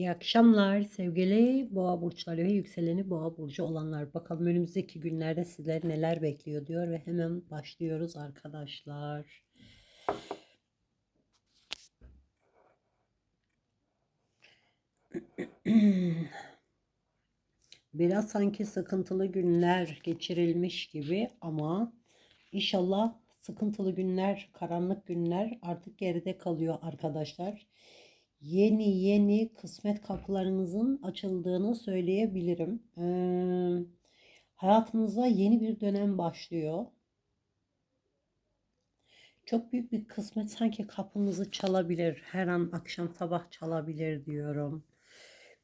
İyi akşamlar sevgili boğa burçları ve yükseleni boğa burcu olanlar. Bakalım önümüzdeki günlerde sizleri neler bekliyor diyor ve hemen başlıyoruz arkadaşlar. Biraz sanki sıkıntılı günler geçirilmiş gibi ama inşallah sıkıntılı günler, karanlık günler artık geride kalıyor arkadaşlar yeni yeni kısmet kapılarınızın açıldığını söyleyebilirim. Ee, hayatınıza yeni bir dönem başlıyor. Çok büyük bir kısmet sanki kapınızı çalabilir. Her an akşam sabah çalabilir diyorum.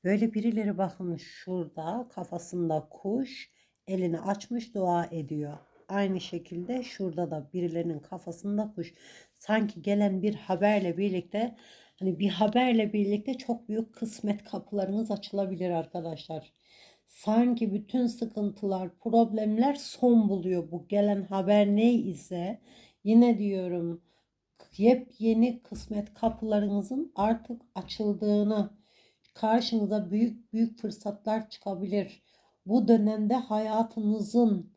Böyle birileri bakın şurada kafasında kuş elini açmış dua ediyor. Aynı şekilde şurada da birilerinin kafasında kuş. Sanki gelen bir haberle birlikte Hani bir haberle birlikte çok büyük kısmet kapılarınız açılabilir arkadaşlar. Sanki bütün sıkıntılar, problemler son buluyor bu gelen haber ne ise yine diyorum yepyeni kısmet kapılarınızın artık açıldığını karşınıza büyük büyük fırsatlar çıkabilir. Bu dönemde hayatınızın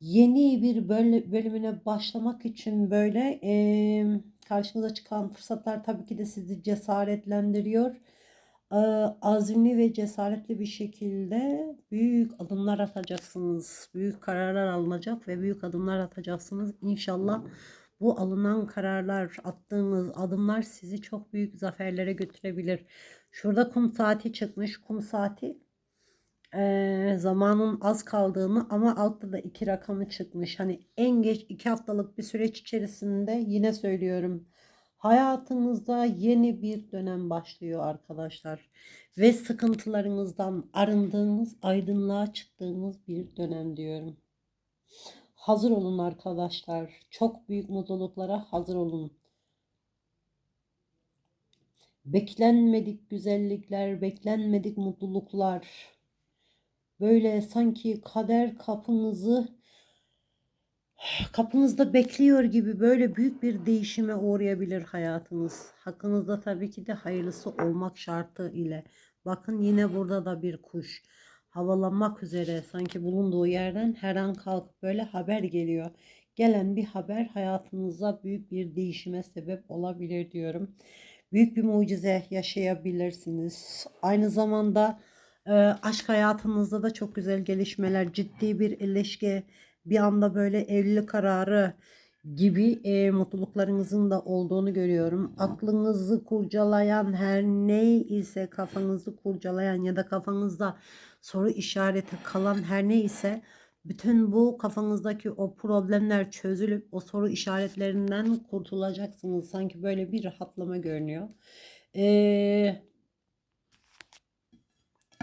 yeni bir bölümüne başlamak için böyle e, karşınıza çıkan fırsatlar tabii ki de sizi cesaretlendiriyor. E, azimli ve cesaretli bir şekilde büyük adımlar atacaksınız. Büyük kararlar alınacak ve büyük adımlar atacaksınız. İnşallah bu alınan kararlar, attığınız adımlar sizi çok büyük zaferlere götürebilir. Şurada kum saati çıkmış. Kum saati e, zamanın az kaldığını ama altta da iki rakamı çıkmış. Hani en geç iki haftalık bir süreç içerisinde yine söylüyorum. Hayatınızda yeni bir dönem başlıyor arkadaşlar. Ve sıkıntılarınızdan arındığınız, aydınlığa çıktığınız bir dönem diyorum. Hazır olun arkadaşlar. Çok büyük mutluluklara hazır olun. Beklenmedik güzellikler, beklenmedik mutluluklar Böyle sanki kader kapınızı kapınızda bekliyor gibi böyle büyük bir değişime uğrayabilir hayatınız. Hakkınızda tabii ki de hayırlısı olmak şartı ile. Bakın yine burada da bir kuş havalanmak üzere sanki bulunduğu yerden her an kalkıp böyle haber geliyor. Gelen bir haber hayatınıza büyük bir değişime sebep olabilir diyorum. Büyük bir mucize yaşayabilirsiniz. Aynı zamanda e, aşk hayatınızda da çok güzel gelişmeler, ciddi bir ilişki, bir anda böyle evlilik kararı gibi e, mutluluklarınızın da olduğunu görüyorum. Aklınızı kurcalayan her ne ise kafanızı kurcalayan ya da kafanızda soru işareti kalan her ne ise bütün bu kafanızdaki o problemler çözülüp o soru işaretlerinden kurtulacaksınız. Sanki böyle bir rahatlama görünüyor. Eee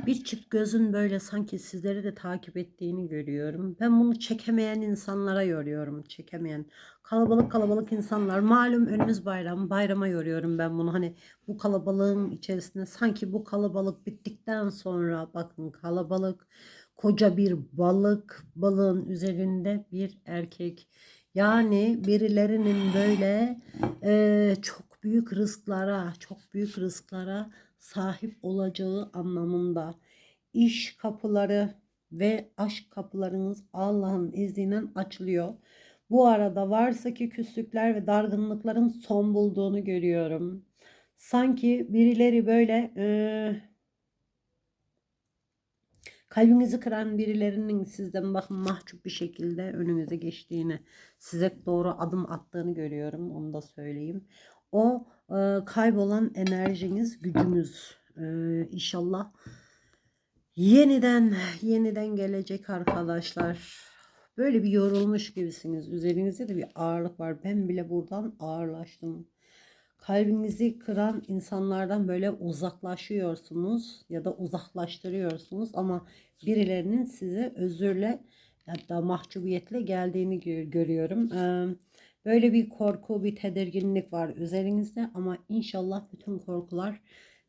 bir çift gözün böyle sanki sizleri de takip ettiğini görüyorum. Ben bunu çekemeyen insanlara yoruyorum. Çekemeyen. Kalabalık kalabalık insanlar. Malum önümüz bayram. Bayrama yoruyorum ben bunu. Hani bu kalabalığın içerisinde sanki bu kalabalık bittikten sonra bakın kalabalık koca bir balık balığın üzerinde bir erkek. Yani birilerinin böyle e, çok büyük rızklara, çok büyük rızklara sahip olacağı anlamında iş kapıları ve aşk kapılarınız Allah'ın izniyle açılıyor. Bu arada varsa ki küslükler ve dargınlıkların son bulduğunu görüyorum. Sanki birileri böyle e, kalbinizi kıran birilerinin sizden bakın mahcup bir şekilde önünüze geçtiğini, size doğru adım attığını görüyorum. Onu da söyleyeyim. O e, kaybolan enerjiniz, gücünüz e, inşallah yeniden yeniden gelecek arkadaşlar. Böyle bir yorulmuş gibisiniz. Üzerinizde de bir ağırlık var. Ben bile buradan ağırlaştım. Kalbinizi kıran insanlardan böyle uzaklaşıyorsunuz ya da uzaklaştırıyorsunuz ama birilerinin size özürle da mahcubiyetle geldiğini görüyorum. Ee, Böyle bir korku, bir tedirginlik var üzerinizde ama inşallah bütün korkular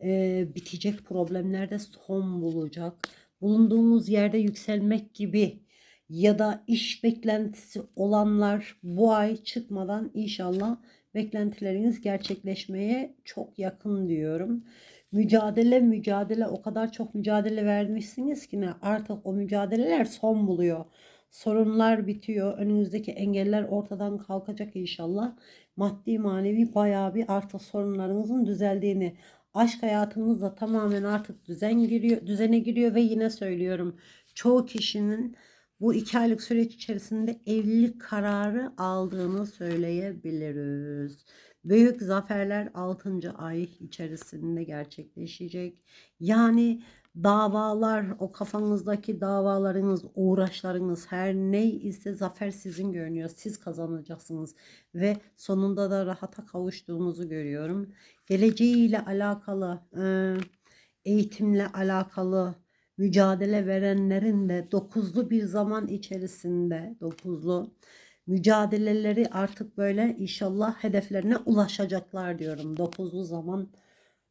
e, bitecek, problemler de son bulacak. Bulunduğumuz yerde yükselmek gibi ya da iş beklentisi olanlar bu ay çıkmadan inşallah beklentileriniz gerçekleşmeye çok yakın diyorum. mücadele mücadele o kadar çok mücadele vermişsiniz ki ne artık o mücadeleler son buluyor. Sorunlar bitiyor. Önünüzdeki engeller ortadan kalkacak inşallah. Maddi manevi bayağı bir artık sorunlarınızın düzeldiğini, aşk hayatınızda tamamen artık düzen giriyor, düzene giriyor ve yine söylüyorum. Çoğu kişinin bu iki aylık süreç içerisinde evlilik kararı aldığını söyleyebiliriz. Büyük zaferler 6. ay içerisinde gerçekleşecek. Yani davalar, o kafanızdaki davalarınız, uğraşlarınız her ne ise zafer sizin görünüyor. Siz kazanacaksınız ve sonunda da rahata kavuştuğunuzu görüyorum. Geleceğiyle alakalı, eğitimle alakalı mücadele verenlerin de dokuzlu bir zaman içerisinde dokuzlu mücadeleleri artık böyle inşallah hedeflerine ulaşacaklar diyorum. Dokuzlu zaman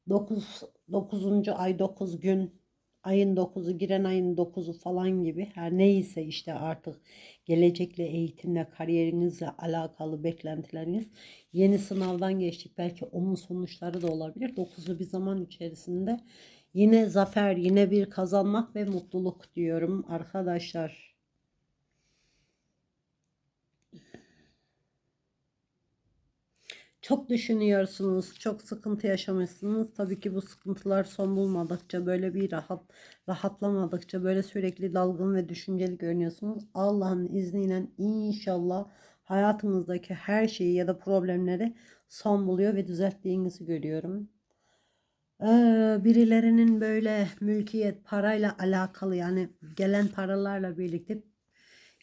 9 9. ay 9 gün ayın 9'u giren ayın 9'u falan gibi her neyse işte artık gelecekle eğitimle kariyerinizle alakalı beklentileriniz yeni sınavdan geçtik belki onun sonuçları da olabilir 9'lu bir zaman içerisinde yine zafer yine bir kazanmak ve mutluluk diyorum arkadaşlar. Çok düşünüyorsunuz, çok sıkıntı yaşamışsınız. Tabii ki bu sıkıntılar son bulmadıkça, böyle bir rahat rahatlamadıkça, böyle sürekli dalgın ve düşünceli görünüyorsunuz. Allah'ın izniyle inşallah hayatınızdaki her şeyi ya da problemleri son buluyor ve düzelttiğinizi görüyorum. Ee, birilerinin böyle mülkiyet parayla alakalı yani gelen paralarla birlikte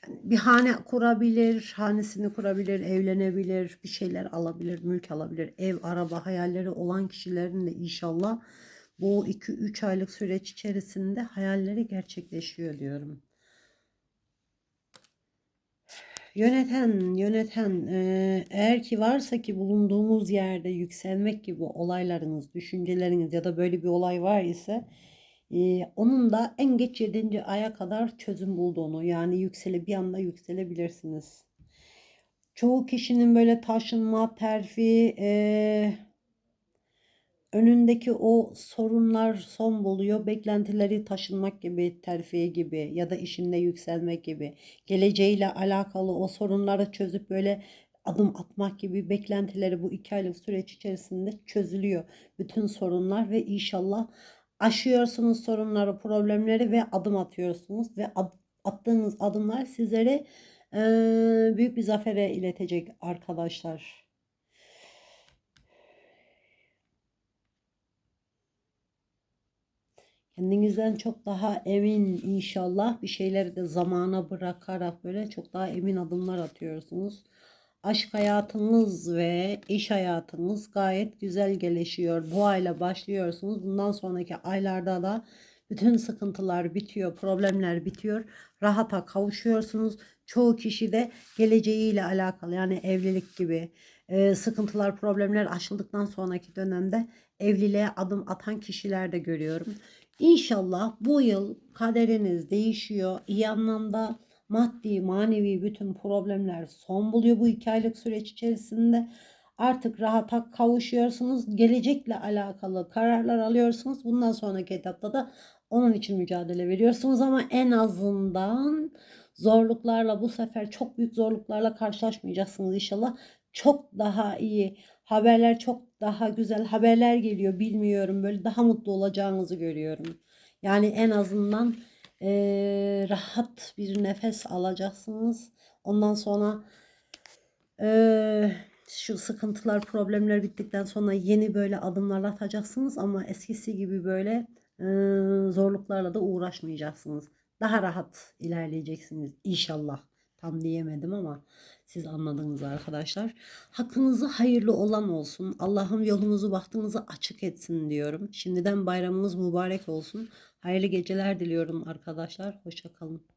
bir hane kurabilir, hanesini kurabilir, evlenebilir, bir şeyler alabilir, mülk alabilir, ev, araba hayalleri olan kişilerin de inşallah bu 2-3 aylık süreç içerisinde hayalleri gerçekleşiyor diyorum. Yöneten, yöneten e, eğer ki varsa ki bulunduğumuz yerde yükselmek gibi olaylarınız, düşünceleriniz ya da böyle bir olay var ise onun da en geç 7. aya kadar çözüm bulduğunu yani yüksele bir anda yükselebilirsiniz. Çoğu kişinin böyle taşınma, terfi, e, önündeki o sorunlar son buluyor. Beklentileri taşınmak gibi, terfiye gibi ya da işinde yükselmek gibi. Geleceğiyle alakalı o sorunları çözüp böyle adım atmak gibi beklentileri bu iki aylık süreç içerisinde çözülüyor. Bütün sorunlar ve inşallah aşıyorsunuz sorunları, problemleri ve adım atıyorsunuz ve ad, attığınız adımlar sizleri e, büyük bir zafere iletecek arkadaşlar. Kendinizden çok daha emin inşallah bir şeyleri de zamana bırakarak böyle çok daha emin adımlar atıyorsunuz aşk hayatınız ve iş hayatınız gayet güzel gelişiyor. Bu ayla başlıyorsunuz. Bundan sonraki aylarda da bütün sıkıntılar bitiyor, problemler bitiyor. Rahata kavuşuyorsunuz. Çoğu kişi de geleceğiyle alakalı yani evlilik gibi e, sıkıntılar, problemler aşıldıktan sonraki dönemde evliliğe adım atan kişiler de görüyorum. İnşallah bu yıl kaderiniz değişiyor. iyi anlamda maddi, manevi bütün problemler son buluyor bu iki aylık süreç içerisinde. Artık rahata kavuşuyorsunuz. Gelecekle alakalı kararlar alıyorsunuz. Bundan sonraki etapta da onun için mücadele veriyorsunuz ama en azından zorluklarla bu sefer çok büyük zorluklarla karşılaşmayacaksınız inşallah. Çok daha iyi haberler, çok daha güzel haberler geliyor. Bilmiyorum böyle daha mutlu olacağınızı görüyorum. Yani en azından rahat bir nefes alacaksınız. Ondan sonra e, şu sıkıntılar, problemler bittikten sonra yeni böyle adımlar atacaksınız ama eskisi gibi böyle e, zorluklarla da uğraşmayacaksınız. Daha rahat ilerleyeceksiniz inşallah. Tam diyemedim ama siz anladınız arkadaşlar. Hakkınızı hayırlı olan olsun. Allah'ım yolunuzu bahtınızı açık etsin diyorum. Şimdiden bayramımız mübarek olsun. Hayırlı geceler diliyorum arkadaşlar. Hoşçakalın.